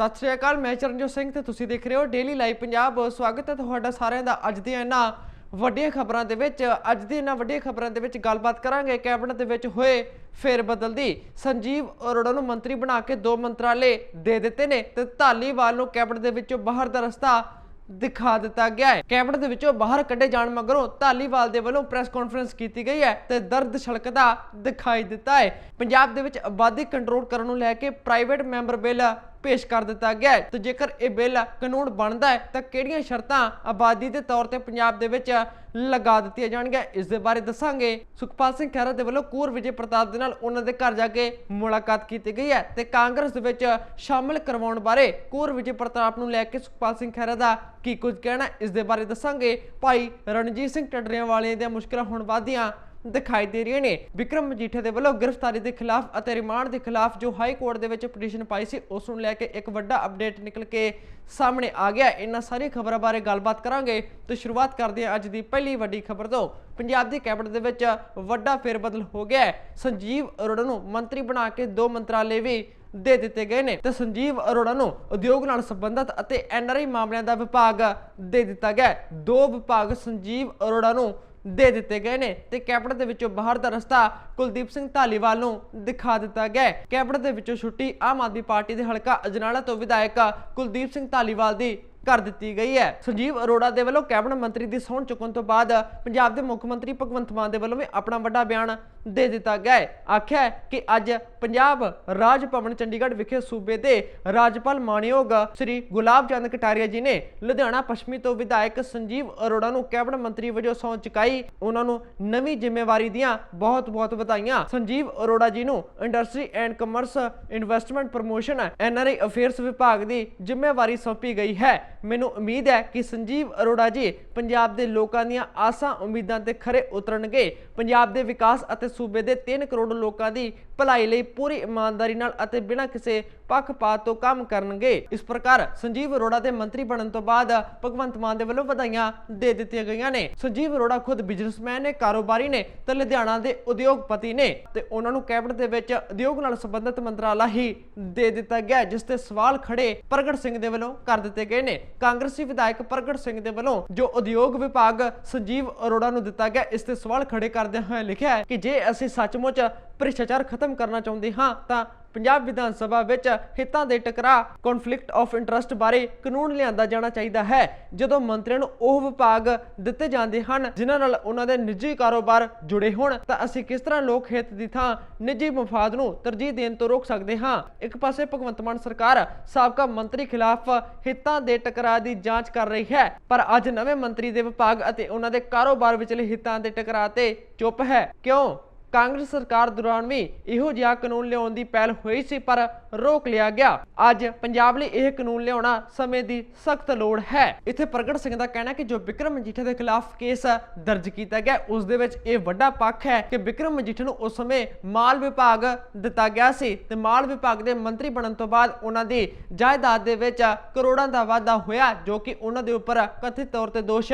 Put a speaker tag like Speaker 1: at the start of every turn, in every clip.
Speaker 1: ਸਤਿ ਸ਼੍ਰੀ ਅਕਾਲ, ਮੈਂ ਚਰਨਜੋਤ ਸਿੰਘ ਤੇ ਤੁਸੀਂ ਦੇਖ ਰਹੇ ਹੋ ਡੇਲੀ ਲਾਈਵ ਪੰਜਾਬ ਸਵਾਗਤ ਹੈ ਤੁਹਾਡਾ ਸਾਰਿਆਂ ਦਾ ਅੱਜ ਦੀਆਂ ਇਹਨਾਂ ਵੱਡੀਆਂ ਖਬਰਾਂ ਦੇ ਵਿੱਚ। ਅੱਜ ਦੀ ਇਹਨਾਂ ਵੱਡੀਆਂ ਖਬਰਾਂ ਦੇ ਵਿੱਚ ਗੱਲਬਾਤ ਕਰਾਂਗੇ ਕੈਬਨਿਟ ਦੇ ਵਿੱਚ ਹੋਏ ਫੇਰ ਬਦਲ ਦੀ। ਸੰਜੀਵ ਅਰੋੜਾ ਨੂੰ ਮੰਤਰੀ ਬਣਾ ਕੇ ਦੋ ਮੰਤਰਾਲੇ ਦੇ ਦਿੱਤੇ ਨੇ ਤੇ ਧਾਲੀਵਾਲ ਨੂੰ ਕੈਬਨਿਟ ਦੇ ਵਿੱਚੋਂ ਬਾਹਰ ਦਾ ਰਸਤਾ ਦਿਖਾ ਦਿੱਤਾ ਗਿਆ ਹੈ। ਕੈਬਨਿਟ ਦੇ ਵਿੱਚੋਂ ਬਾਹਰ ਕੱਢੇ ਜਾਣ ਮਗਰੋਂ ਧਾਲੀਵਾਲ ਦੇ ਵੱਲੋਂ ਪ੍ਰੈਸ ਕਾਨਫਰੰਸ ਕੀਤੀ ਗਈ ਹੈ ਤੇ ਦਰਦ ਛਲਕਦਾ ਦਿਖਾਈ ਦਿੱਤਾ ਹੈ। ਪੰਜਾਬ ਦੇ ਵਿੱਚ ਆਬਾਦੀ ਕੰਟਰੋਲ ਕਰਨ ਨੂੰ ਲੈ ਕੇ ਪ੍ਰਾਈਵੇਟ ਮੈਂਬਰ ਬਿੱਲ ਪੇਸ਼ ਕਰ ਦਿੱਤਾ ਗਿਆ ਹੈ। ਤੇ ਜੇਕਰ ਇਹ ਬਿੱਲ ਕਾਨੂੰਨ ਬਣਦਾ ਹੈ, ਤਾਂ ਕਿਹੜੀਆਂ ਸ਼ਰਤਾਂ ਆਬਾਦੀ ਦੇ ਤੌਰ ਤੇ ਪੰਜਾਬ ਦੇ ਵਿੱਚ ਲਗਾ ਦਿੱਤੀਆਂ ਜਾਣਗੀਆਂ? ਇਸ ਦੇ ਬਾਰੇ ਦੱਸਾਂਗੇ। ਸੁਖਪਾਲ ਸਿੰਘ ਖਹਿਰਾ ਦੇ ਵੱਲੋਂ ਕੂਰ ਵਿਜੇ ਪ੍ਰਤਾਪ ਦੇ ਨਾਲ ਉਹਨਾਂ ਦੇ ਘਰ ਜਾ ਕੇ ਮੁਲਾਕਾਤ ਕੀਤੀ ਗਈ ਹੈ ਤੇ ਕਾਂਗਰਸ ਦੇ ਵਿੱਚ ਸ਼ਾਮਿਲ ਕਰਵਾਉਣ ਬਾਰੇ ਕੂਰ ਵਿਜੇ ਪ੍ਰਤਾਪ ਨੂੰ ਲੈ ਕੇ ਸੁਖਪਾਲ ਸਿੰਘ ਖਹਿਰਾ ਦਾ ਕੀ ਕੁਝ ਕਹਿਣਾ ਇਸ ਦੇ ਬਾਰੇ ਦੱਸਾਂਗੇ। ਭਾਈ ਰਣਜੀਤ ਸਿੰਘ ਟੱਡਰੀਆਂ ਵਾਲਿਆਂ ਦੀਆਂ ਮੁਸ਼ਕਲਾਂ ਹੁਣ ਵਧੀਆਂ ਦਿਖਾਈ ਦੇ ਰਹੀਆਂ ਨੇ। ਵਿਕਰਮ ਮਜੀਠੇ ਦੇ ਵੱਲੋਂ ਗ੍ਰਿਫਤਾਰੀ ਦੇ ਖਿਲਾਫ ਅਤੇ ਰਿਮਾਂਡ ਦੇ ਖਿਲਾਫ ਜੋ ਹਾਈ ਕੋਰਟ ਦੇ ਵਿੱਚ ਪਟੀਸ਼ਨ ਪਾਈ ਸੀ, ਉਸ ਨੂੰ ਲੈ ਕੇ ਇੱਕ ਵੱਡਾ ਅਪਡੇਟ ਨਿਕਲ ਕੇ ਸਾਹਮਣੇ ਆ ਗਿਆ। ਇਹਨਾਂ ਸਾਰੀਆਂ ਖਬਰਾਂ ਬਾਰੇ ਗੱਲਬਾਤ ਕਰਾਂਗੇ ਤੇ ਸ਼ੁਰੂਆਤ ਕਰਦੇ ਹਾਂ ਅੱਜ ਦੀ ਪਹਿਲੀ ਵੱਡੀ ਖਬਰ ਤੋਂ। ਪੰਜਾਬ ਦੀ ਕੈਬਨਿਟ ਦੇ ਵਿੱਚ ਵੱਡਾ ਫੇਰਬਦਲ ਹੋ ਗਿਆ ਹੈ। ਸੰਜੀਵ ਅਰੋੜਾ ਨੂੰ ਮੰਤਰੀ ਬਣਾ ਕੇ ਦੋ ਮੰਤਰਾਲੇ ਵੀ ਦੇ ਦਿੱਤੇ ਗਏ ਨੇ ਤੇ ਸੰਜੀਵ ਅਰੋੜਾ ਨੂੰ ਉਦਯੋਗ ਨਾਲ ਸੰਬੰਧਿਤ ਅਤੇ ਐਨਆਰਆਈ ਮਾਮਲਿਆਂ ਦਾ ਵਿਭਾਗ ਦੇ ਦਿੱਤਾ ਗਿਆ ਦੋ ਵਿਭਾਗ ਸੰਜੀਵ ਅਰੋੜਾ ਨੂੰ ਦੇ ਦਿੱਤੇ ਗਏ ਨੇ ਤੇ ਕੈਬਨਿਟ ਦੇ ਵਿੱਚੋਂ ਬਾਹਰ ਦਾ ਰਸਤਾ ਕੁਲਦੀਪ ਸਿੰਘ ਢਾਲੀਵਾਲ ਨੂੰ ਦਿਖਾ ਦਿੱਤਾ ਗਿਆ ਹੈ। ਕੈਬਨਿਟ ਦੇ ਵਿੱਚੋਂ ਛੁੱਟੀ ਆਮ ਆਦਮੀ ਪਾਰਟੀ ਦੇ ਹਲਕਾ ਅਜਨਾਲਾ ਤੋਂ ਵਿਧਾਇਕ ਕੁਲਦੀਪ ਸਿੰਘ ਢਾਲੀਵਾਲ ਦੀ ਕਰ ਦਿੱਤੀ ਗਈ ਹੈ। ਸੰਜੀਵ ਅਰੋੜਾ ਦੇ ਵੱਲੋਂ ਕੈਬਨਿਟ ਮੰਤਰੀ ਦੀ ਸਹੁੰ ਚੁੱਕਣ ਤੋਂ ਬਾਅਦ ਪੰਜਾਬ ਦੇ ਮੁੱਖ ਮੰਤਰੀ ਭਗਵੰਤ ਮਾਨ ਦੇ ਵੱਲੋਂ ਵੀ ਆਪਣਾ ਵੱਡਾ ਬਿਆਨ ਦੇ ਦਿੱਤਾ ਗਿਆ ਹੈ। ਆਖਿਆ ਕਿ ਅੱਜ ਪੰਜਾਬ ਰਾਜ ਭਵਨ ਚੰਡੀਗੜ੍ਹ ਵਿਖੇ ਸੂਬੇ ਦੇ ਰਾਜਪਾਲ ਮਾਨਯੋਗ ਸ੍ਰੀ ਗੁਲਾਬ ਚੰਦ ਕਟਾਰੀਆ ਜੀ ਨੇ ਲੁਧਿਆਣਾ ਪੱਛਮੀ ਤੋਂ ਵਿਧਾਇਕ ਸੰਜੀਵ ਅਰੋੜਾ ਨੂੰ ਕੈਬਨਿਟ ਮੰਤਰੀ ਵਜੋਂ ਸਹੁੰ ਚੁਕਾਈ। ਉਹਨਾਂ ਨੂੰ ਨਵੀਂ ਜ਼ਿੰਮੇਵਾਰੀ ਦੀਆਂ ਬਹੁਤ-ਬਹੁਤ ਵਧਾਈਆਂ। ਸੰਜੀਵ ਅਰੋੜਾ ਜੀ ਨੂੰ industry and commerce investment promotion NRI affairs ਵਿਭਾਗ ਦੀ ਜ਼ਿੰਮੇਵਾਰੀ ਸੌਂਪੀ ਗਈ ਹੈ। ਮੈਨੂੰ ਉਮੀਦ ਹੈ ਕਿ ਸੰਜੀਵ ਅਰੋੜਾ ਜੀ ਪੰਜਾਬ ਦੇ ਲੋਕਾਂ ਦੀਆਂ ਆਸਾਂ ਉਮੀਦਾਂ ਤੇ ਖਰੇ ਉਤਰਨਗੇ। ਪੰਜਾਬ ਦੇ ਵਿਕਾਸ ਅਤੇ ਸੂਬੇ ਦੇ 3 ਕਰੋੜ ਲੋਕਾਂ ਦੀ ਭਲਾਈ ਲਈ ਪੂਰੀ ਇਮਾਨਦਾਰੀ ਨਾਲ ਅਤੇ ਬਿਨਾਂ ਕਿਸੇ ਪੱਖਪਾਤ ਤੋਂ ਕੰਮ ਕਰਨਗੇ। ਇਸ ਪ੍ਰਕਾਰ ਸੰਜੀਵ ਅਰੋੜਾ ਦੇ ਮੰਤਰੀ ਬਣਨ ਤੋਂ ਬਾਅਦ ਭਗਵੰਤ ਮਾਨ ਦੇ ਵੱਲੋਂ ਵਧਾਈਆਂ ਦੇ ਦਿੱਤੀਆਂ ਗਈਆਂ ਨੇ। ਸੰਜੀਵ ਅਰੋੜਾ ਖੁਦ ਬਿਜ਼ਨਸਮੈਨ ਨੇ, ਕਾਰੋਬਾਰੀ ਨੇ ਤੇ ਲੁਧਿਆਣਾ ਦੇ ਉਦਯੋਗਪਤੀ ਨੇ ਤੇ ਉਹਨਾਂ ਨੂੰ ਕੈਬਨਿਟ ਦੇ ਵਿੱਚ ਉਦਯੋਗ ਨਾਲ ਸੰਬੰਧਿਤ ਮੰਤਰਾਲਾ ਹੀ ਦੇ ਦਿੱਤਾ ਗਿਆ ਜਿਸ ਤੇ ਸਵਾਲ ਖੜੇ ਪ੍ਰਗਟ ਸਿੰਘ ਦੇ ਵੱਲੋਂ ਕਰ ਦਿੱਤੇ ਗਏ ਨੇ। ਕਾਂਗਰਸੀ ਵਿਧਾਇਕ ਪ੍ਰਗਟ ਸਿੰਘ ਦੇ ਵੱਲੋਂ ਜੋ ਉਦਯੋਗ ਵਿਭਾਗ ਸੰਜੀਵ ਅਰੋੜਾ ਨੂੰ ਦਿੱਤਾ ਗਿਆ, ਇਸ ਤੇ ਸਵਾਲ ਖੜੇ ਕਰਦੇ ਹੋਇਆ ਲਿਖਿਆ ਹੈ ਕਿ ਜੇ ਅਸੀਂ ਸੱਚਮੁੱਚ ਭ੍ਰਿਸ਼ਟਾਚਾਰ ਖਤਮ ਕਰਨਾ ਚਾਹੁੰਦੇ ਹਾਂ, ਤਾਂ ਪੰਜਾਬ ਵਿਧਾਨ ਸਭਾ ਵਿੱਚ ਹਿੱਤਾਂ ਦੇ ਟਕਰਾਅ ਕਨਫਲਿਕਟ ਆਫ ਇੰਟਰਸਟ ਬਾਰੇ ਕਾਨੂੰਨ ਲਿਆਂਦਾ ਜਾਣਾ ਚਾਹੀਦਾ ਹੈ। ਜਦੋਂ ਮੰਤਰੀਆਂ ਨੂੰ ਉਹ ਵਿਭਾਗ ਦਿੱਤੇ ਜਾਂਦੇ ਹਨ, ਜਿਨ੍ਹਾਂ ਨਾਲ ਉਹਨਾਂ ਦੇ ਨਿੱਜੀ ਕਾਰੋਬਾਰ ਜੁੜੇ ਹੋਣ, ਤਾਂ ਅਸੀਂ ਕਿਸ ਤਰ੍ਹਾਂ ਲੋਕ ਹਿੱਤ ਦੀ ਥਾਂ ਨਿੱਜੀ ਮਫਾਦ ਨੂੰ ਤਰਜੀਹ ਦੇਣ ਤੋਂ ਰੋਕ ਸਕਦੇ ਹਾਂ? ਇੱਕ ਪਾਸੇ ਭਗਵੰਤ ਮਾਨ ਸਰਕਾਰ ਸਾਬਕਾ ਮੰਤਰੀ ਖਿਲਾਫ ਹਿੱਤਾਂ ਦੇ ਟਕਰਾਅ ਦੀ ਜਾਂਚ ਕਰ ਰਹੀ ਹੈ, ਪਰ ਅੱਜ ਨਵੇਂ ਮੰਤਰੀ ਦੇ ਵਿਭਾਗ ਅਤੇ ਉਹਨਾਂ ਦੇ ਕਾਰੋਬਾਰ ਵਿਚਲੇ ਹਿੱਤਾਂ ਦੇ ਟਕਰਾਅ ਤੇ ਚੁੱਪ ਹੈ। ਕਿਉਂ? ਕਾਂਗਰਸ ਸਰਕਾਰ ਦੌਰਾਨ ਵੀ ਇਹੋ ਜਿਹਾ ਕਾਨੂੰਨ ਲਿਆਉਣ ਦੀ ਪਹਿਲ ਹੋਈ ਸੀ, ਪਰ ਰੋਕ ਲਿਆ ਗਿਆ। ਅੱਜ ਪੰਜਾਬ ਲਈ ਇਹ ਕਾਨੂੰਨ ਲਿਆਉਣਾ ਸਮੇਂ ਦੀ ਸਖਤ ਲੋੜ ਹੈ। ਇੱਥੇ ਪ੍ਰਗਟ ਸਿੰਘ ਦਾ ਕਹਿਣਾ ਕਿ ਜੋ ਵਿਕਰਮ ਮਜੀਠਾ ਦੇ ਖਿਲਾਫ ਕੇਸ ਦਰਜ ਕੀਤਾ ਗਿਆ, ਉਸ ਦੇ ਵਿੱਚ ਇਹ ਵੱਡਾ ਪੱਖ ਹੈ ਕਿ ਵਿਕਰਮ ਮਜੀਠਾ ਨੂੰ ਉਸ ਸਮੇਂ ਮਾਲ ਵਿਭਾਗ ਦਿੱਤਾ ਗਿਆ ਸੀ ਤੇ ਮਾਲ ਵਿਭਾਗ ਦੇ ਮੰਤਰੀ ਬਣਨ ਤੋਂ ਬਾਅਦ ਉਹਨਾਂ ਦੀ ਜਾਇਦਾਦ ਦੇ ਵਿੱਚ ਕਰੋੜਾਂ ਦਾ ਵਾਧਾ ਹੋਇਆ, ਜੋ ਕਿ ਉਹਨਾਂ ਦੇ ਉੱਪਰ ਕਥਿਤ ਤੌਰ ਤੇ ਦੋਸ਼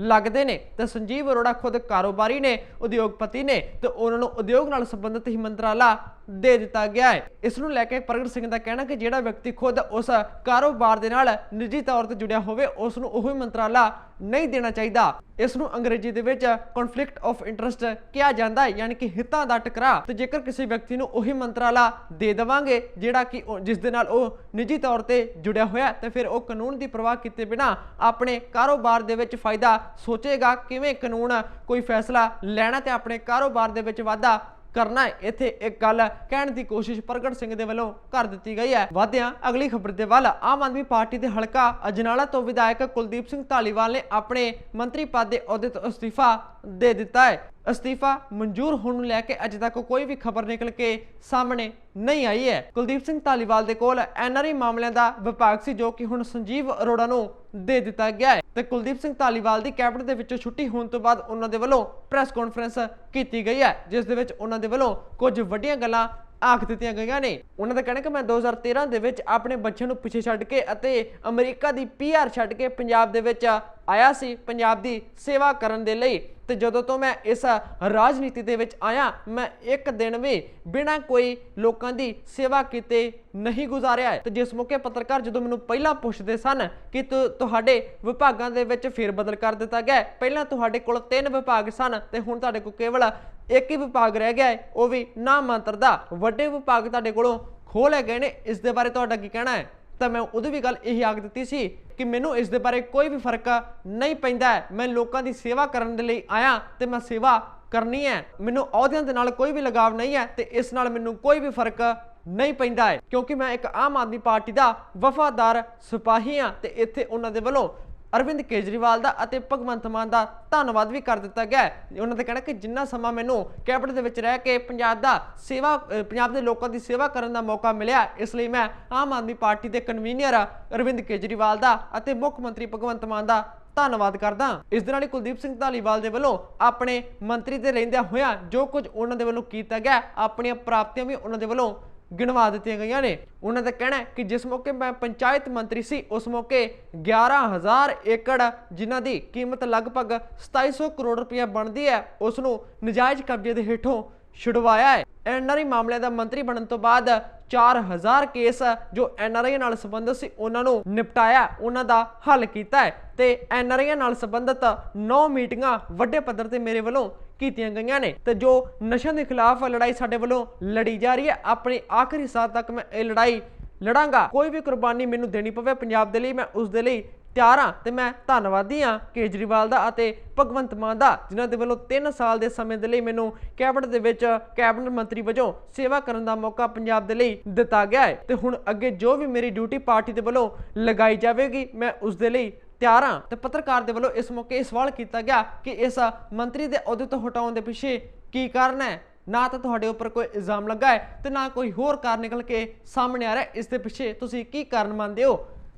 Speaker 1: ਲੱਗਦੇ ਨੇ। ਤੇ ਸੰਜੀਵ ਅਰੋੜਾ ਖੁਦ ਕਾਰੋਬਾਰੀ ਨੇ, ਉਦਯੋਗਪਤੀ ਨੇ ਤੇ ਉਹਨਾਂ ਨੂੰ ਉਦਯੋਗ ਨਾਲ ਸੰਬੰਧਿਤ ਹੀ ਮੰਤਰਾਲਾ ਦੇ ਦਿੱਤਾ ਗਿਆ ਹੈ। ਇਸ ਨੂੰ ਲੈ ਕੇ ਪ੍ਰਗਟ ਸਿੰਘ ਦਾ ਕਹਿਣਾ ਕਿ ਜਿਹੜਾ ਵਿਅਕਤੀ ਖੁਦ ਉਸ ਕਾਰੋਬਾਰ ਦੇ ਨਾਲ ਨਿੱਜੀ ਤੌਰ ਤੇ ਜੁੜਿਆ ਹੋਵੇ ਉਸ ਨੂੰ ਉਹੀ ਮੰਤਰਾਲਾ ਨਹੀਂ ਦੇਣਾ ਚਾਹੀਦਾ। ਇਸ ਨੂੰ ਅੰਗਰੇਜ਼ੀ ਦੇ ਵਿੱਚ ਕਨਫਲਿਕਟ ਆਫ ਇੰਟਰਸਟ ਕਿਹਾ ਜਾਂਦਾ ਹੈ ਯਾਨੀ ਕਿ ਹਿੱਤਾਂ ਦਾ ਟਕਰਾਅ। ਤੇ ਜੇਕਰ ਕਿਸੇ ਵਿਅਕਤੀ ਨੂੰ ਉਹੀ ਮੰਤਰਾਲਾ ਦੇ ਦੇਵਾਂਗੇ ਜਿਹੜਾ ਕਿ ਜਿਸ ਦੇ ਨਾਲ ਉਹ ਨਿੱਜੀ ਤੌਰ ਤੇ ਜੁੜਿਆ ਹੋਇਆ ਹੈ, ਤੇ ਫਿਰ ਉਹ ਕਾਨੂੰਨ ਦੀ ਪਰਵਾਹ ਕੀਤੇ ਬਿਨਾ ਆਪਣੇ ਕਾਰੋਬਾਰ ਦੇ ਵਿੱਚ ਫਾਇਦਾ ਸੋਚੇਗਾ। ਕਿਵੇਂ ਕਾਨੂੰਨ ਕੋਈ ਫੈਸਲਾ ਲੈਣਾ ਤੇ ਆਪਣੇ ਕਾਰੋਬਾਰ ਦੇ ਵਿੱਚ ਵਾਧਾ ਕਰਨਾ ਹੈ। ਇੱਥੇ ਇੱਕ ਗੱਲ ਕਹਿਣ ਦੀ ਕੋਸ਼ਿਸ਼ ਪ੍ਰਗਟ ਸਿੰਘ ਦੇ ਵੱਲੋਂ ਕਰ ਦਿੱਤੀ ਗਈ ਹੈ। ਵਾਧਿਆਂ, ਅਗਲੀ ਖਬਰ ਦੇ ਵੱਲ ਆਮ ਆਦਮੀ ਪਾਰਟੀ ਦੇ ਹਲਕਾ ਅਜਨਾਲਾ ਤੋਂ ਵਿਧਾਇਕ ਕੁਲਦੀਪ ਸਿੰਘ ਢਾਲੀਵਾਲ ਨੇ ਆਪਣੇ ਮੰਤਰੀ ਪਦ ਦੇ ਅਹੁਦੇ ਤੋਂ ਅਸਤੀਫਾ ਦੇ ਦਿੱਤਾ ਹੈ। ਅਸਤੀਫਾ ਮਨਜ਼ੂਰ ਹੋਣ ਨੂੰ ਲੈ ਕੇ ਅਜੇ ਤੱਕ ਕੋਈ ਵੀ ਖਬਰ ਨਿਕਲ ਕੇ ਸਾਹਮਣੇ ਨਹੀਂ ਆਈ ਹੈ। ਕੁਲਦੀਪ ਸਿੰਘ ਧਾਲੀਵਾਲ ਦੇ ਕੋਲ ਐਨਆਰਆਈ ਮਾਮਲਿਆਂ ਦਾ ਵਿਭਾਗ ਸੀ, ਜੋ ਕਿ ਹੁਣ ਸੰਜੀਵ ਅਰੋੜਾ ਨੂੰ ਦੇ ਦਿੱਤਾ ਗਿਆ ਹੈ। ਤੇ ਕੁਲਦੀਪ ਸਿੰਘ ਧਾਲੀਵਾਲ ਦੀ ਕੈਬਨਿਟ ਦੇ ਵਿੱਚੋਂ ਛੁੱਟੀ ਹੋਣ ਤੋਂ ਬਾਅਦ ਉਹਨਾਂ ਦੇ ਵੱਲੋਂ ਪ੍ਰੈਸ ਕਾਨਫਰੰਸ ਕੀਤੀ ਗਈ ਹੈ, ਜਿਸ ਦੇ ਵਿੱਚ ਉਹਨਾਂ ਦੇ ਵੱਲੋਂ ਕੁਝ ਵੱਡੀਆਂ ਗੱਲਾਂ ਆਖ ਦਿੱਤੀਆਂ ਗਈਆਂ ਨੇ। ਉਹਨਾਂ ਦਾ ਕਹਿਣਾ ਕਿ ਮੈਂ 2013 ਦੇ ਵਿੱਚ ਆਪਣੇ ਬੱਚਿਆਂ ਨੂੰ ਪਿੱਛੇ ਛੱਡ ਕੇ ਅਤੇ ਅਮਰੀਕਾ ਦੀ ਪੀਆਰ ਛੱਡ ਕੇ ਪੰਜਾਬ ਦੇ ਵਿੱਚ ਆਇਆ ਸੀ, ਪੰਜਾਬ ਦੀ ਸੇਵਾ ਕਰਨ ਦੇ ਲਈ। ਤੇ ਜਦੋਂ ਤੋਂ ਮੈਂ ਇਸ ਰਾਜਨੀਤੀ ਦੇ ਵਿੱਚ ਆਇਆ, ਮੈਂ ਇੱਕ ਦਿਨ ਵੀ ਬਿਨਾਂ ਕੋਈ ਲੋਕਾਂ ਦੀ ਸੇਵਾ ਕੀਤੇ ਨਹੀਂ ਗੁਜ਼ਾਰਿਆ ਹੈ। ਤੇ ਜਿਸ ਮੌਕੇ ਪੱਤਰਕਾਰ ਜਦੋਂ ਮੈਨੂੰ ਪਹਿਲਾਂ ਪੁੱਛਦੇ ਸਨ ਕਿ ਤੁਹਾਡੇ ਵਿਭਾਗਾਂ ਦੇ ਵਿੱਚ ਫੇਰ ਬਦਲ ਕਰ ਦਿੱਤਾ ਗਿਆ ਪਹਿਲਾਂ ਤੁਹਾਡੇ ਕੋਲ ਤਿੰਨ ਵਿਭਾਗ ਸਨ ਤੇ ਹੁਣ ਤੁਹਾਡੇ ਕੋਲ ਕੇਵਲ ਇੱਕ ਹੀ ਵਿਭਾਗ ਰਹਿ ਗਿਆ ਹੈ, ਉਹ ਵੀ ਨਾ ਮੰਤਰ ਦਾ। ਵੱਡੇ ਵਿਭਾਗ ਤੁਹਾਡੇ ਕੋਲੋਂ ਖੋਹ ਲਏ ਗਏ ਨੇ, ਇਸ ਦੇ ਬਾਰੇ ਤੁਹਾਡਾ ਕੀ ਕਹਿਣਾ ਹੈ? ਤਾਂ ਮੈਂ ਉਦੋਂ ਵੀ ਗੱਲ ਇਹੀ ਆਖ ਦਿੱਤੀ ਸੀ ਕਿ ਮੈਨੂੰ ਇਸ ਦੇ ਬਾਰੇ ਕੋਈ ਵੀ ਫ਼ਰਕ ਨਹੀਂ ਪੈਂਦਾ ਮੈਂ ਲੋਕਾਂ ਦੀ ਸੇਵਾ ਕਰਨ ਦੇ ਲਈ ਆਇਆ ਤੇ ਮੈਂ ਸੇਵਾ ਕਰਨੀ ਹੈ। ਮੈਨੂੰ ਅਹੁਦਿਆਂ ਦੇ ਨਾਲ ਕੋਈ ਵੀ ਲਗਾਵ ਨਹੀਂ ਹੈ ਤੇ ਇਸ ਨਾਲ ਮੈਨੂੰ ਕੋਈ ਵੀ ਫ਼ਰਕ ਨਹੀਂ ਪੈਂਦਾ ਹੈ। ਕਿਉਂਕਿ ਮੈਂ ਇੱਕ ਆਮ ਆਦਮੀ ਪਾਰਟੀ ਦਾ ਵਫਾਦਾਰ ਸਿਪਾਹੀ ਹਾਂ ਤੇ ਇੱਥੇ ਉਹਨਾਂ ਦੇ ਵੱਲੋਂ ਅਰਵਿੰਦ ਕੇਜਰੀਵਾਲ ਦਾ ਅਤੇ ਭਗਵੰਤ ਮਾਨ ਦਾ ਧੰਨਵਾਦ ਵੀ ਕਰ ਦਿੱਤਾ ਗਿਆ ਉਹਨਾਂ ਦਾ ਕਹਿਣਾ ਕਿ ਜਿੰਨਾ ਸਮਾਂ ਮੈਨੂੰ ਕੈਬਨਿਟ ਦੇ ਵਿੱਚ ਰਹਿ ਕੇ ਪੰਜਾਬ ਦਾ ਸੇਵਾ ਪੰਜਾਬ ਦੇ ਲੋਕਾਂ ਦੀ ਸੇਵਾ ਕਰਨ ਦਾ ਮੌਕਾ ਮਿਲਿਆ, ਇਸ ਲਈ ਮੈਂ ਆਮ ਆਦਮੀ ਪਾਰਟੀ ਦੇ ਕਨਵੀਨਰ ਅਰਵਿੰਦ ਕੇਜਰੀਵਾਲ ਦਾ ਅਤੇ ਮੁੱਖ ਮੰਤਰੀ ਭਗਵੰਤ ਮਾਨ ਦਾ ਧੰਨਵਾਦ ਕਰਦਾ ਇਸ ਦੇ ਨਾਲ ਹੀ ਕੁਲਦੀਪ ਸਿੰਘ ਧਾਲੀਵਾਲ ਦੇ ਵੱਲੋਂ ਆਪਣੇ ਮੰਤਰੀ ਤੇ ਰਹਿੰਦਿਆਂ ਹੋਇਆਂ ਜੋ ਕੁਝ ਉਹਨਾਂ ਦੇ ਵੱਲੋਂ ਕੀਤਾ ਗਿਆ, ਆਪਣੀਆਂ ਪ੍ਰਾਪਤੀਆਂ ਵੀ ਉਹਨਾਂ ਦੇ ਵੱਲੋਂ ਗਿਣਵਾ ਦਿੱਤੀਆਂ ਗਈਆਂ ਨੇ। ਉਹਨਾਂ ਦਾ ਕਹਿਣਾ ਹੈ ਕਿ ਜਿਸ ਮੌਕੇ ਮੈਂ ਪੰਚਾਇਤ ਮੰਤਰੀ ਸੀ, ਉਸ ਮੌਕੇ 11000 ਏਕੜ ਜਿਨ੍ਹਾਂ ਦੀ ਕੀਮਤ ਲਗਭਗ 2700 ਕਰੋੜ ਰੁਪਏ ਬਣਦੀ ਹੈ, ਉਸ ਨੂੰ ਨਜਾਇਜ਼ ਕਬਜ਼ੇ ਦੇ ਹੇਠੋਂ ਛੁਡਵਾਇਆ ਹੈ। ਐਨਆਰਆਈ ਮਾਮਲਿਆਂ ਦਾ ਮੰਤਰੀ ਬਣਨ ਤੋਂ ਬਾਅਦ 4000 ਕੇਸ ਜੋ ਐਨਆਰਆਈ ਨਾਲ ਸੰਬੰਧਿਤ ਸੀ, ਉਹਨਾਂ ਨੂੰ ਨਿਪਟਾਇਆ, ਉਹਨਾਂ ਦਾ ਹੱਲ ਕੀਤਾ ਹੈ ਤੇ ਐਨਆਰਆਈ ਨਾਲ ਸੰਬੰਧਿਤ 9 ਮੀਟਿੰਗਾਂ ਵੱਡੇ ਪੱਧਰ ਤੇ ਮੇਰੇ ਵੱਲੋਂ ਕੀਤੀਆਂ ਗਈਆਂ ਨੇ ਤੇ ਜੋ ਨਸ਼ਿਆਂ ਦੇ ਖਿਲਾਫ ਲੜਾਈ ਸਾਡੇ ਵੱਲੋਂ ਲੜੀ ਜਾ ਰਹੀ ਹੈ, ਆਪਣੀ ਆਖਰੀ ਸਾਹ ਤੱਕ ਮੈਂ ਇਹ ਲੜਾਈ ਲੜਾਂਗਾ। ਕੋਈ ਵੀ ਕੁਰਬਾਨੀ ਮੈਨੂੰ ਦੇਣੀ ਪਵੇ ਪੰਜਾਬ ਦੇ ਲਈ, ਮੈਂ ਉਸ ਦੇ ਲਈ ਤਿਆਰ ਹਾਂ ਤੇ ਮੈਂ ਧੰਨਵਾਦੀ ਹਾਂ ਕੇਜਰੀਵਾਲ ਦਾ ਅਤੇ ਭਗਵੰਤ ਮਾਨ ਦਾ, ਜਿਨ੍ਹਾਂ ਦੇ ਵੱਲੋਂ 3 ਸਾਲ ਦੇ ਸਮੇਂ ਦੇ ਲਈ ਮੈਨੂੰ ਕੈਬਨਿਟ ਦੇ ਵਿੱਚ ਕੈਬਨਿਟ ਮੰਤਰੀ ਵਜੋਂ ਸੇਵਾ ਕਰਨ ਦਾ ਮੌਕਾ ਪੰਜਾਬ ਦੇ ਲਈ ਦਿੱਤਾ ਗਿਆ ਹੈ। ਤੇ ਹੁਣ ਅੱਗੇ ਜੋ ਵੀ ਮੇਰੀ ਡਿਊਟੀ ਪਾਰਟੀ ਦੇ ਵੱਲੋਂ ਲਗਾਈ ਜਾਵੇਗੀ, ਮੈਂ ਉਸ ਦੇ ਲਈ ਤਿਆਰ ਹਾਂ ਤੇ ਪੱਤਰਕਾਰ ਦੇ ਵੱਲੋਂ ਇਸ ਮੌਕੇ ਇਹ ਸਵਾਲ ਕੀਤਾ ਗਿਆ ਕਿ ਇਸ ਮੰਤਰੀ ਦੇ ਅਹੁਦੇ ਤੋਂ ਹਟਾਉਣ ਦੇ ਪਿੱਛੇ ਕੀ ਕਾਰਨ ਹੈ? ਨਾ ਤਾਂ ਤੁਹਾਡੇ ਉੱਪਰ ਕੋਈ ਇਲਜ਼ਾਮ ਲੱਗਾ ਹੈ ਤੇ ਨਾ ਕੋਈ ਹੋਰ ਕਾਰਨ ਨਿਕਲ ਕੇ ਸਾਹਮਣੇ ਆ ਰਿਹਾ ਇਸ ਦੇ ਪਿੱਛੇ ਤੁਸੀਂ ਕੀ ਕਾਰਨ ਮੰਨਦੇ ਹੋ?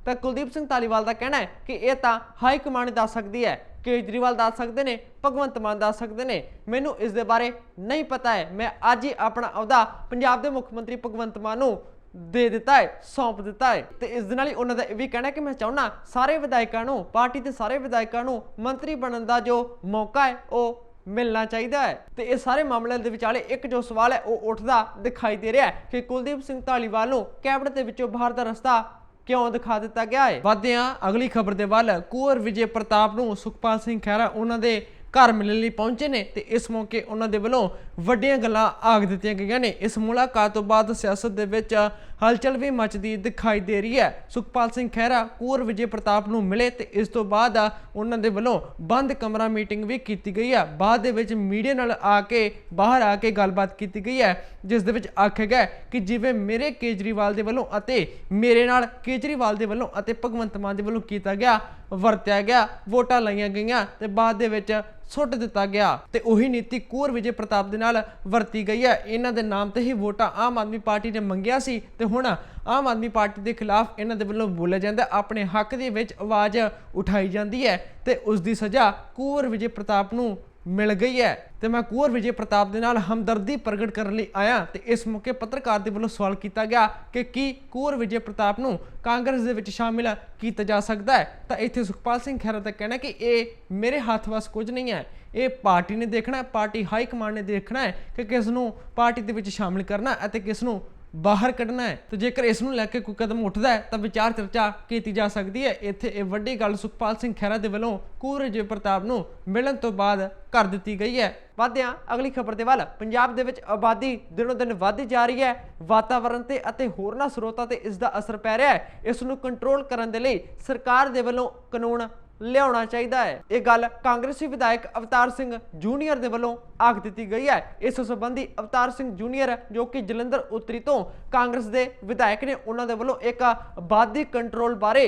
Speaker 1: ਤਾਂ ਕੁਲਦੀਪ ਸਿੰਘ ਧਾਲੀਵਾਲ ਦਾ ਕਹਿਣਾ ਹੈ ਕਿ ਇਹ ਤਾਂ ਹਾਈ ਕਮਾਂਡ ਦੱਸ ਸਕਦੀ ਹੈ, ਕੇਜਰੀਵਾਲ ਦੱਸ ਸਕਦੇ ਨੇ, ਭਗਵੰਤ ਮਾਨ ਦੱਸ ਸਕਦੇ ਨੇ। ਮੈਨੂੰ ਇਸ ਦੇ ਬਾਰੇ ਨਹੀਂ ਪਤਾ ਹੈ। ਮੈਂ ਅੱਜ ਹੀ ਆਪਣਾ ਅਹੁਦਾ ਪੰਜਾਬ ਦੇ ਮੁੱਖ ਮੰਤਰੀ ਭਗਵੰਤ ਮਾਨ ਨੂੰ ਦੇ ਦਿੱਤਾ ਹੈ, ਸੌਂਪ ਦਿੱਤਾ ਹੈ। ਤੇ ਇਸ ਦੇ ਨਾਲ ਹੀ ਉਹਨਾਂ ਦਾ ਇਹ ਵੀ ਕਹਿਣਾ ਕਿ ਮੈਂ ਚਾਹੁੰਦਾ ਸਾਰੇ ਵਿਧਾਇਕਾਂ ਨੂੰ, ਪਾਰਟੀ ਦੇ ਸਾਰੇ ਵਿਧਾਇਕਾਂ ਨੂੰ ਮੰਤਰੀ ਬਣਨ ਦਾ ਜੋ ਮੌਕਾ ਹੈ, ਉਹ ਮਿਲਣਾ ਚਾਹੀਦਾ ਹੈ। ਤੇ ਇਹ ਸਾਰੇ ਮਾਮਲਿਆਂ ਦੇ ਵਿਚਾਲੇ ਇੱਕ ਜੋ ਸਵਾਲ ਹੈ, ਉਹ ਉੱਠਦਾ ਦਿਖਾਈ ਦੇ ਰਿਹਾ ਹੈ ਕਿ ਕੁਲਦੀਪ ਸਿੰਘ ਧਾਲੀਵਾਲ ਨੂੰ ਕੈਬਨਿਟ ਦੇ ਵਿੱਚੋਂ ਬਾਹਰ ਦਾ ਰਸਤਾ ਕਿਉਂ ਦਿਖਾ ਦਿੱਤਾ ਗਿਆ ਹੈ? ਵਧਦੇ ਹਾਂ ਅਗਲੀ ਖਬਰ ਦੇ ਵੱਲ ਕੁੰਵਰ ਵਿਜੇ ਪ੍ਰਤਾਪ ਨੂੰ ਸੁਖਪਾਲ ਸਿੰਘ ਖਹਿਰਾ, ਉਹਨਾਂ ਦੇ ਘਰ ਮਿਲਣ ਲਈ ਪਹੁੰਚੇ ਨੇ ਤੇ ਇਸ ਮੌਕੇ ਉਹਨਾਂ ਦੇ ਵੱਲੋਂ ਵੱਡੀਆਂ ਗੱਲਾਂ ਆਖ ਦਿੱਤੀਆਂ ਗਈਆਂ ਨੇ। ਇਸ ਮੁਲਾਕਾਤ ਤੋਂ ਬਾਅਦ ਸਿਆਸਤ ਦੇ ਵਿੱਚ ਹਲਚਲ ਵੀ ਮਚਦੀ ਦਿਖਾਈ ਦੇ ਰਹੀ ਹੈ। ਸੁਖਪਾਲ ਸਿੰਘ ਖਹਿਰਾ ਕੁੰਵਰ ਵਿਜੇ ਪ੍ਰਤਾਪ ਨੂੰ ਮਿਲੇ ਤੇ ਇਸ ਤੋਂ ਬਾਅਦ ਉਹਨਾਂ ਦੇ ਵੱਲੋਂ ਬੰਦ ਕਮਰਾ ਮੀਟਿੰਗ ਵੀ ਕੀਤੀ ਗਈ ਹੈ। ਬਾਅਦ ਦੇ ਵਿੱਚ ਮੀਡੀਆ ਨਾਲ ਆ ਕੇ, ਬਾਹਰ ਆ ਕੇ ਗੱਲਬਾਤ ਕੀਤੀ ਗਈ ਹੈ, ਜਿਸ ਦੇ ਵਿੱਚ ਆਖਿਆ ਗਿਆ ਕਿ ਜਿਵੇਂ ਮੇਰੇ ਕੇਜਰੀਵਾਲ ਦੇ ਵੱਲੋਂ ਅਤੇ ਮੇਰੇ ਨਾਲ ਕੇਜਰੀਵਾਲ ਦੇ ਵੱਲੋਂ ਅਤੇ ਭਗਵੰਤ ਮਾਨ ਦੇ ਵੱਲੋਂ ਕੀਤਾ ਗਿਆ ਵਰਤਿਆ ਗਿਆ, ਵੋਟਾਂ ਲਾਈਆਂ ਗਈਆਂ ਤੇ ਬਾਅਦ ਦੇ ਵਿੱਚ ਸੁੱਟ ਦਿੱਤਾ ਗਿਆ। ਤੇ ਉਹੀ ਨੀਤੀ ਕੁੰਵਰ ਵਿਜੇ ਪ੍ਰਤਾਪ ਦੇ ਨਾਲ ਵਰਤੀ ਗਈ ਹੈ। ਇਹਨਾਂ ਦੇ ਨਾਮ ਤੇ ਹੀ ਵੋਟਾਂ ਆਮ ਆਦਮੀ ਪਾਰਟੀ ਨੇ ਮੰਗਿਆ ਸੀ ਤੇ ਹੁਣ ਆਮ ਆਦਮੀ ਪਾਰਟੀ ਦੇ ਖਿਲਾਫ ਇਹਨਾਂ ਦੇ ਵੱਲੋਂ ਬੋਲਿਆ ਜਾਂਦਾ ਆਪਣੇ ਹੱਕ ਦੇ ਵਿੱਚ ਆਵਾਜ਼ ਉਠਾਈ ਜਾਂਦੀ ਹੈ ਤੇ ਉਸ ਦੀ ਸਜ਼ਾ ਕੁੰਵਰ ਵਿਜੇ ਪ੍ਰਤਾਪ ਨੂੰ ਮਿਲ ਗਈ ਹੈ। ਤੇ ਮੈਂ ਕੁੰਵਰ ਵਿਜੇ ਪ੍ਰਤਾਪ ਦੇ ਨਾਲ ਹਮਦਰਦੀ ਪ੍ਰਗਟ ਕਰਨ ਲਈ ਆਇਆ ਤੇ ਇਸ ਮੌਕੇ ਪੱਤਰਕਾਰ ਦੇ ਵੱਲੋਂ ਸਵਾਲ ਕੀਤਾ ਗਿਆ ਕਿ ਕੀ ਕੁੰਵਰ ਵਿਜੇ ਪ੍ਰਤਾਪ ਨੂੰ ਕਾਂਗਰਸ ਦੇ ਵਿੱਚ ਸ਼ਾਮਿਲ ਕੀਤਾ ਜਾ ਸਕਦਾ ਹੈ। ਤਾਂ ਇੱਥੇ ਸੁਖਪਾਲ ਸਿੰਘ ਖਹਿਰਾ ਦਾ ਕਹਿਣਾ ਕਿ ਇਹ ਮੇਰੇ ਹੱਥ ਵਸ ਕੁਝ ਨਹੀਂ ਹੈ। ਇਹ ਪਾਰਟੀ ਨੇ ਦੇਖਣਾ ਹੈ, ਪਾਰਟੀ ਹਾਈ ਕਮਾਂਡ ਨੇ ਦੇਖਣਾ ਹੈ ਕਿ ਕਿਸ ਨੂੰ ਪਾਰਟੀ ਦੇ ਵਿੱਚ ਸ਼ਾਮਿਲ ਕਰਨਾ ਅਤੇ ਕਿਸ ਨੂੰ ਬਾਹਰ ਕੱਢਣਾ ਹੈ। ਤੇ ਜੇਕਰ ਇਸ ਨੂੰ ਲੈ ਕੇ ਕੋਈ ਕਦਮ ਉੱਠਦਾ ਹੈ, ਤਾਂ ਵਿਚਾਰ ਚਰਚਾ ਕੀਤੀ ਜਾ ਸਕਦੀ ਹੈ। ਇੱਥੇ ਇਹ ਵੱਡੀ ਗੱਲ ਸੁਖਪਾਲ ਸਿੰਘ ਖਹਿਰਾ ਦੇ ਵੱਲੋਂ ਕੂਰਜ ਪ੍ਰਤਾਪ ਨੂੰ ਮਿਲਣ ਤੋਂ ਬਾਅਦ ਕਰ ਦਿੱਤੀ ਗਈ ਹੈ। ਵਾਧਿਆਂ, ਅਗਲੀ ਖਬਰ ਦੇ ਵੱਲ। ਪੰਜਾਬ ਦੇ ਵਿੱਚ ਆਬਾਦੀ ਦਿਨੋ ਦਿਨ ਵੱਧ ਜਾ ਰਹੀ ਹੈ। ਵਾਤਾਵਰਣ ਤੇ ਅਤੇ ਹੋਰਨਾਂ ਸਰੋਤਾਂ ਤੇ ਇਸ ਦਾ ਅਸਰ ਪੈ ਰਿਹਾ ਹੈ। ਇਸ ਨੂੰ ਕੰਟਰੋਲ ਕਰਨ ਦੇ ਲਈ ਸਰਕਾਰ ਦੇ ਵੱਲੋਂ ਕਾਨੂੰਨ ਲਿਆਉਣਾ ਚਾਹੀਦਾ ਹੈ। ਇਹ ਗੱਲ ਕਾਂਗਰਸੀ ਵਿਧਾਇਕ ਅਵਤਾਰ ਸਿੰਘ ਜੂਨੀਅਰ ਦੇ ਵੱਲੋਂ ਆਖ ਦਿੱਤੀ ਗਈ ਹੈ। ਇਸ ਸੰਬੰਧੀ ਅਵਤਾਰ ਸਿੰਘ ਜੂਨੀਅਰ, ਜੋ ਕਿ ਜਲੰਧਰ ਉੱਤਰੀ ਤੋਂ ਕਾਂਗਰਸ ਦੇ ਵਿਧਾਇਕ ਨੇ, ਉਹਨਾਂ ਦੇ ਵੱਲੋਂ ਇੱਕ ਬਾਦੀ ਕੰਟਰੋਲ ਬਾਰੇ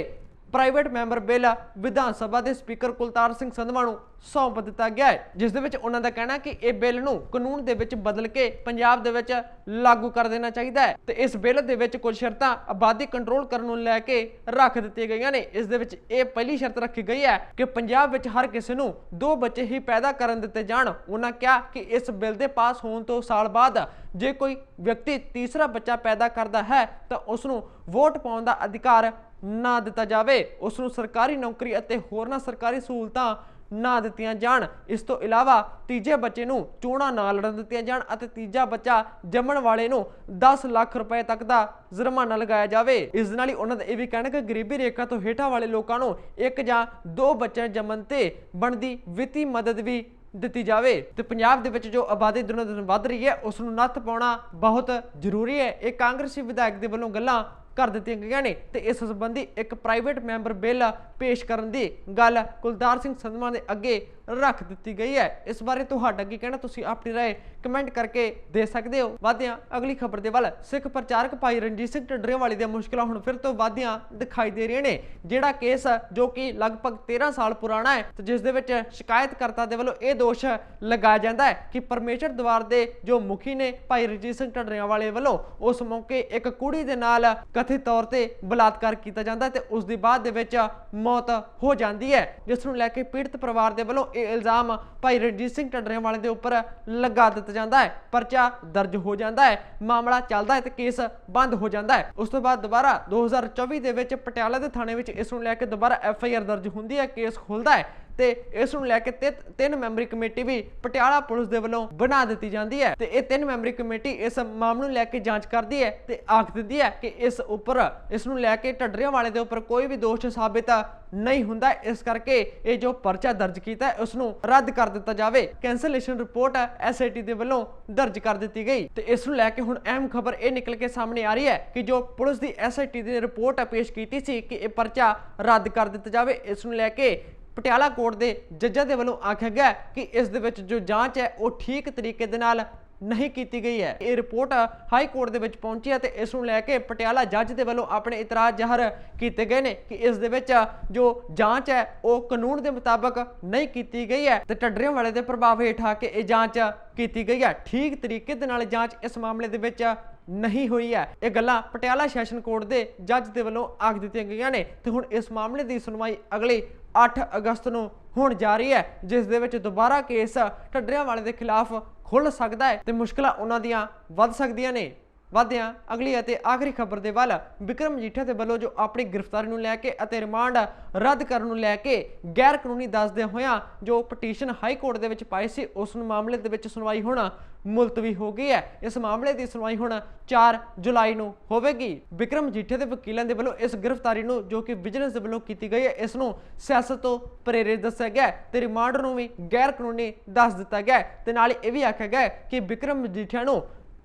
Speaker 1: private member bill Vidhan Sabha ਦੇ ਸਪੀਕਰ ਕੁਲਤਾਰ ਸਿੰਘ ਸੰਧਵਾ ਨੂੰ ਸੌਂਪ ਦਿੱਤਾ ਗਿਆ ਹੈ, ਜਿਸ ਦੇ ਵਿੱਚ ਉਹਨਾਂ ਦਾ ਕਹਿਣਾ ਕਿ ਇਹ ਬਿੱਲ ਨੂੰ ਕਾਨੂੰਨ ਦੇ ਵਿੱਚ ਬਦਲ ਕੇ ਪੰਜਾਬ ਦੇ ਵਿੱਚ ਲਾਗੂ ਕਰ ਦੇਣਾ ਚਾਹੀਦਾ ਹੈ ਤੇ ਇਸ ਬਿੱਲ ਦੇ ਵਿੱਚ ਕੁਝ ਸ਼ਰਤਾਂ ਆਬਾਦੀ ਕੰਟਰੋਲ ਕਰਨ ਨੂੰ ਲੈ ਕੇ ਰੱਖ ਦਿੱਤੀਆਂ ਗਈਆਂ ਨੇ। ਇਸ ਦੇ ਵਿੱਚ ਇਹ ਪਹਿਲੀ ਸ਼ਰਤ ਰੱਖੀ ਗਈ ਹੈ ਕਿ ਪੰਜਾਬ ਵਿੱਚ ਹਰ ਕਿਸੇ ਨੂੰ ਦੋ ਬੱਚੇ ਹੀ ਪੈਦਾ ਕਰਨ ਦਿੱਤੇ ਜਾਣ। ਉਹਨਾਂ ਕਿਹਾ ਕਿ ਇਸ ਬਿੱਲ ਦੇ ਪਾਸ ਹੋਣ ਤੋਂ ਸਾਲ ਬਾਅਦ ਜੇ ਕੋਈ ਵਿਅਕਤੀ ਤੀਸਰਾ ਬੱਚਾ ਪੈਦਾ ਕਰਦਾ ਹੈ ਤਾਂ ਉਸ ਨੂੰ ਵੋਟ ਪਾਉਣ ਦਾ ਅਧਿਕਾਰ ਨਾ ਦਿੱਤਾ ਜਾਵੇ। ਉਸ ਨੂੰ ਸਰਕਾਰੀ ਨੌਕਰੀ ਅਤੇ ਹੋਰਨਾਂ ਸਰਕਾਰੀ ਸਹੂਲਤਾਂ ਨਾ ਦਿੱਤੀਆਂ ਜਾਣ। ਇਸ ਤੋਂ ਇਲਾਵਾ ਤੀਜੇ ਬੱਚੇ ਨੂੰ ਚੋਣਾਂ ਨਾ ਲੜਨ ਦਿੱਤੀਆਂ ਜਾਣ ਅਤੇ ਤੀਜਾ ਬੱਚਾ ਜੰਮਣ ਵਾਲੇ ਨੂੰ 10 ਲੱਖ ਰੁਪਏ ਤੱਕ ਦਾ ਜੁਰਮਾਨਾ ਲਗਾਇਆ ਜਾਵੇ। ਇਸ ਨਾਲ ਹੀ ਉਹਨਾਂ ਦਾ ਇਹ ਵੀ ਕਹਿਣਾ ਕਿ ਗਰੀਬੀ ਰੇਖਾ ਤੋਂ ਹੇਠਾਂ ਵਾਲੇ ਲੋਕਾਂ ਨੂੰ ਇੱਕ ਜਾਂ ਦੋ ਬੱਚੇ ਜੰਮਣ ਤੇ ਬਣਦੀ ਵਿੱਤੀ ਮਦਦ ਵੀ ਦਿੱਤੀ ਜਾਵੇ। ਤੇ ਪੰਜਾਬ ਦੇ ਵਿੱਚ ਜੋ ਆਬਾਦੀ ਦਿਨੋਂ ਦਿਨ ਵੱਧ ਰਹੀ ਹੈ ਉਸ ਨੂੰ ਨੱਥ ਪਾਉਣਾ ਬਹੁਤ ਜ਼ਰੂਰੀ ਹੈ। ਇਹ ਕਾਂਗਰਸੀ ਵਿਧਾਇਕ ਦੇ ਵੱਲੋਂ ਗੱਲਾਂ ਕਰ ਦਿੱਤੀਆਂ ਗਈਆਂ ਨੇ ਤੇ ਇਸ ਸੰਬੰਧੀ ਇੱਕ ਪ੍ਰਾਈਵੇਟ ਮੈਂਬਰ ਬਿੱਲ ਪੇਸ਼ ਕਰਨ ਦੀ ਗੱਲ ਕੁਲਤਾਰ ਸਿੰਘ ਸੰਧਵਾ ਦੇ ਅੱਗੇ ਰੱਖ ਦਿੱਤੀ ਗਈ ਹੈ ਇਸ ਬਾਰੇ ਤੁਹਾਡਾ ਕੀ ਕਹਿਣਾ ਤੁਸੀਂ ਆਪਣੀ رائے ਕਮੈਂਟ ਕਰਕੇ ਦੇ ਸਕਦੇ ਹੋ ਵਾਧਿਆਂ ਅਗਲੀ ਖਬਰ ਦੇ ਵੱਲ ਸਿੱਖ ਪ੍ਰਚਾਰਕ ਭਾਈ ਰਣਜੀਤ ਸਿੰਘ ਢੱਡਰੇਵਾਲੀ ਦੀਆਂ ਮੁਸ਼ਕਲਾਂ ਹੁਣ ਫਿਰ ਤੋਂ ਵਾਧੀਆਂ ਦਿਖਾਈ ਦੇ ਰਹੀਆਂ ਨੇ ਜਿਹੜਾ ਕੇਸ ਜੋ ਕਿ ਲਗਭਗ 13 ਸਾਲ ਪੁਰਾਣਾ ਹੈ ਤੇ ਜਿਸ ਦੇ ਵਿੱਚ ਸ਼ਿਕਾਇਤਕਰਤਾ ਦੇ ਵੱਲੋਂ ਇਹ ਦੋਸ਼ ਲਗਾਇਆ ਜਾਂਦਾ ਹੈ ਕਿ ਪਰਮੇਸ਼ਰ ਦਵਾਰ ਦੇ ਜੋ ਮੁਖੀ ਨੇ ਭਾਈ ਰਣਜੀਤ ਸਿੰਘ ਢੱਡਰੇਵਾਲੇ ਵੱਲੋਂ ਉਸ ਮੌਕੇ ਇੱਕ ਕੁੜੀ ਦੇ ਨਾਲ ਕਥਿਤ ਤੌਰ ਤੇ ਬਲਾਤਕਾਰ ਕੀਤਾ ਜਾਂਦਾ ਹੈ ਤੇ ਉਸ ਦੀ ਬਾਅਦ ਦੇ ਵਿੱਚ ਮੌਤ ਹੋ ਜਾਂਦੀ ਹੈ, ਜਿਸ ਨੂੰ ਲੈ ਕੇ ਪੀੜਤ ਪਰਿਵਾਰ ਦੇ ਵੱਲੋਂ ਇਹ ਇਲਜ਼ਾਮ ਭਾਈ ਰਣਜੀਤ ਸਿੰਘ ਢੱਡਰੇਵਾਲੇ ਦੇ ਉੱਪਰ ਲਗਾ ਦਿੱਤਾ ਜਾਂਦਾ ਹੈ। ਪਰਚਾ ਦਰਜ ਹੋ ਜਾਂਦਾ ਹੈ, ਮਾਮਲਾ ਚੱਲਦਾ ਹੈ ਤੇ ਕੇਸ ਬੰਦ ਹੋ ਜਾਂਦਾ ਹੈ। ਉਸ ਤੋਂ ਬਾਅਦ ਦੁਬਾਰਾ 2024 ਦੇ ਵਿੱਚ ਪਟਿਆਲਾ ਦੇ ਥਾਣੇ ਵਿੱਚ ਇਸ ਨੂੰ ਲੈ ਕੇ ਦੁਬਾਰਾ ਐਫ ਆਈ ਆਰ ਦਰਜ ਹੁੰਦੀ ਹੈ, ਕੇਸ ਖੁੱਲਦਾ ਹੈ। ਤੇ ਇਸ ਨੂੰ ਲੈ ਕੇ ਤਿ- ਤਿੰਨ ਮੈਂਬਰੀ ਕਮੇਟੀ ਵੀ ਪਟਿਆਲਾ ਪੁਲਿਸ ਦੇ ਵੱਲੋਂ ਬਣਾ ਦਿੱਤੀ ਜਾਂਦੀ ਹੈ ਤੇ ਇਹ ਤਿੰਨ ਮੈਂਬਰੀ ਕਮੇਟੀ ਇਸ ਮਾਮਲੇ ਨੂੰ ਲੈ ਕੇ ਜਾਂਚ ਕਰਦੀ ਹੈ ਤੇ ਆਖ ਦਿੰਦੀ ਹੈ ਕਿ ਇਸ ਉੱਪਰ, ਇਸ ਨੂੰ ਲੈ ਕੇ ਢੱਡਰਿਆਂ ਵਾਲੇ ਦੇ ਉੱਪਰ ਕੋਈ ਵੀ ਦੋਸ਼ ਸਾਬਿਤ ਨਹੀਂ ਹੁੰਦਾ। ਇਸ ਕਰਕੇ ਇਹ ਜੋ ਪਰਚਾ ਦਰਜ ਕੀਤਾ ਉਸ ਨੂੰ ਰੱਦ ਕਰ ਦਿੱਤਾ ਜਾਵੇ। ਕੈਂਸਲੇਸ਼ਨ ਰਿਪੋਰਟ ਐਸਆਈਟੀ ਦੇ ਵੱਲੋਂ ਦਰਜ ਕਰ ਦਿੱਤੀ ਗਈ। ਤੇ ਇਸ ਨੂੰ ਲੈ ਕੇ ਹੁਣ ਅਹਿਮ ਖਬਰ ਇਹ ਨਿਕਲ ਕੇ ਸਾਹਮਣੇ ਆ ਰਹੀ ਹੈ ਕਿ ਜੋ ਪੁਲਿਸ ਦੀ ਐਸਆਈਟੀ ਦੀ ਰਿਪੋਰਟ ਪੇਸ਼ ਕੀਤੀ ਸੀ ਕਿ ਇਹ ਪਰਚਾ ਰੱਦ ਕਰ ਦਿੱਤਾ ਜਾਵੇ, ਇਸ ਨੂੰ ਲੈ ਕੇ ਪਟਿਆਲਾ ਕੋਰਟ ਦੇ ਜੱਜਾਂ ਦੇ ਵੱਲੋਂ ਆਖਿਆ ਗਿਆ ਕਿ ਇਸ ਦੇ ਵਿੱਚ ਜੋ ਜਾਂਚ ਹੈ, ਉਹ ਠੀਕ ਤਰੀਕੇ ਦੇ ਨਾਲ ਨਹੀਂ ਕੀਤੀ ਗਈ ਹੈ। ਇਹ ਰਿਪੋਰਟ ਹਾਈ ਕੋਰਟ ਦੇ ਵਿੱਚ ਪਹੁੰਚੀ ਹੈ ਤੇ ਇਸ ਨੂੰ ਲੈ ਕੇ ਪਟਿਆਲਾ ਜੱਜ ਦੇ ਵੱਲੋਂ ਆਪਣੇ ਇਤਰਾਜ਼ ਜ਼ਾਹਰ ਕੀਤੇ ਗਏ ਨੇ ਕਿ ਇਸ ਦੇ ਵਿੱਚ ਜੋ ਜਾਂਚ ਹੈ, ਉਹ ਕਾਨੂੰਨ ਦੇ ਮੁਤਾਬਕ ਨਹੀਂ ਕੀਤੀ ਗਈ ਹੈ ਤੇ ਟੱਡਰਿਆਂ ਵਾਲੇ ਦੇ ਪ੍ਰਭਾਵ ਹੇਠ ਆ ਕੇ ਇਹ ਜਾਂਚ ਕੀਤੀ ਗਈ ਹੈ। ਠੀਕ ਤਰੀਕੇ ਦੇ ਨਾਲ ਜਾਂਚ ਇਸ ਮਾਮਲੇ ਦੇ ਵਿੱਚ ਨਹੀਂ ਹੋਈ ਹੈ। ਇਹ ਗੱਲਾਂ ਪਟਿਆਲਾ ਸੈਸ਼ਨ ਕੋਰਟ ਦੇ ਜੱਜ ਦੇ ਵੱਲੋਂ ਆਖ ਦਿੱਤੀਆਂ ਗਈਆਂ ਨੇ। ਤੇ ਹੁਣ ਇਸ ਮਾਮਲੇ ਦੀ ਸੁਣਵਾਈ ਅਗਲੀ 8 ਅਗਸਤ ਨੂੰ ਹੋਣ ਜਾ ਰਹੀ ਹੈ, ਜਿਸ ਦੇ ਵਿੱਚ ਦੁਬਾਰਾ ਕੇਸ ਢੱਡਰਿਆਂ ਵਾਲੇ ਦੇ ਖਿਲਾਫ ਖੁੱਲ ਸਕਦਾ ਹੈ ਤੇ ਮੁਸ਼ਕਲਾਂ ਉਹਨਾਂ ਦੀਆਂ ਵੱਧ ਸਕਦੀਆਂ ਨੇ। ਵਾਧਿਆਂ, ਅਗਲੀ ਅਤੇ ਆਖਰੀ ਖਬਰ ਦੇ ਵੱਲ ਵਿਕਰਮ ਮਜੀਠਾ ਦੇ ਵੱਲੋਂ ਜੋ ਆਪਣੀ ਗ੍ਰਿਫਤਾਰੀ ਨੂੰ ਲੈ ਕੇ ਅਤੇ ਰਿਮਾਂਡ ਰੱਦ ਕਰਨ ਨੂੰ ਲੈ ਕੇ ਗੈਰ ਕਾਨੂੰਨੀ ਦੱਸਦੇ ਹੋਇਆਂ ਜੋ ਪਟੀਸ਼ਨ ਹਾਈ ਕੋਰਟ ਦੇ ਵਿੱਚ ਪਾਈ ਸੀ, ਉਸ ਨੂੰ ਮਾਮਲੇ ਦੇ ਵਿੱਚ ਸੁਣਵਾਈ ਹੁਣ ਮੁਲਤਵੀ ਹੋ ਗਈ ਹੈ। ਇਸ ਮਾਮਲੇ ਦੀ ਸੁਣਵਾਈ ਹੁਣ 4 ਜੁਲਾਈ ਨੂੰ ਹੋਵੇਗੀ। ਵਿਕਰਮ ਮਜੀਠੇ ਦੇ ਵਕੀਲਾਂ ਦੇ ਵੱਲੋਂ ਇਸ ਗ੍ਰਿਫਤਾਰੀ ਨੂੰ ਜੋ ਕਿ ਵਿਜੀਲੈਂਸ ਦੇ ਵੱਲੋਂ ਕੀਤੀ ਗਈ ਹੈ, ਇਸ ਨੂੰ ਸਿਆਸਤ ਤੋਂ ਪ੍ਰੇਰਿਤ ਦੱਸਿਆ ਗਿਆ ਹੈ ਤੇ ਰਿਮਾਂਡ ਨੂੰ ਵੀ ਗੈਰ ਕਾਨੂੰਨੀ ਦੱਸ ਦਿੱਤਾ ਗਿਆ ਹੈ ਤੇ ਨਾਲ ਹੀ ਇਹ ਵੀ ਆਖਿਆ ਗਿਆ ਕਿ ਵਿਕਰਮ ਮਜੀਠਾ ਨੂੰ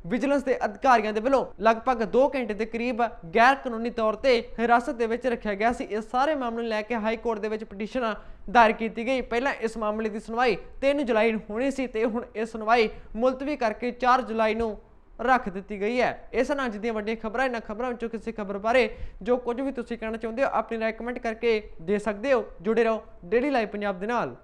Speaker 1: ਵਿਜੀਲੈਂਸ ਦੇ ਅਧਿਕਾਰੀਆਂ ਦੇ ਵੱਲੋਂ ਲਗਭਗ 2 ਘੰਟੇ ਦੇ ਕਰੀਬ ਗੈਰ ਕਾਨੂੰਨੀ ਤੌਰ ਤੇ ਹਿਰਾਸਤ ਦੇ ਵਿੱਚ ਰੱਖਿਆ ਗਿਆ ਸੀ। ਇਸ ਸਾਰੇ ਮਾਮਲੇ ਨੂੰ ਲੈ ਕੇ ਹਾਈ ਕੋਰਟ ਦੇ ਵਿੱਚ ਪਟੀਸ਼ਨ ਦਾਇਰ ਕੀਤੀ ਗਈ। ਪਹਿਲਾਂ ਇਸ ਮਾਮਲੇ ਦੀ ਸੁਣਵਾਈ 3 ਜੁਲਾਈ ਨੂੰ ਹੋਣੀ ਸੀ ਤੇ ਹੁਣ ਇਹ ਸੁਣਵਾਈ ਮੁਲਤਵੀ ਕਰਕੇ 4 ਜੁਲਾਈ ਨੂੰ ਰੱਖ ਦਿੱਤੀ ਗਈ ਹੈ। ਇਸ ਨਾਲ ਅੱਜ ਦੀਆਂ ਵੱਡੀਆਂ ਖਬਰਾਂ, ਇਹਨਾਂ ਖਬਰਾਂ ਵਿੱਚੋਂ ਕਿਸੇ ਖਬਰ ਬਾਰੇ ਜੋ ਕੁਝ ਵੀ ਤੁਸੀਂ ਕਹਿਣਾ ਚਾਹੁੰਦੇ ਹੋ, ਆਪਣੀ ਰਾਏ ਕਮੈਂਟ ਕਰਕੇ ਦੇ ਸਕਦੇ ਹੋ। ਜੁੜੇ ਰਹੋ ਡੇਲੀ ਲਾਈਵ ਪੰਜਾਬ ਦੇ ਨਾਲ।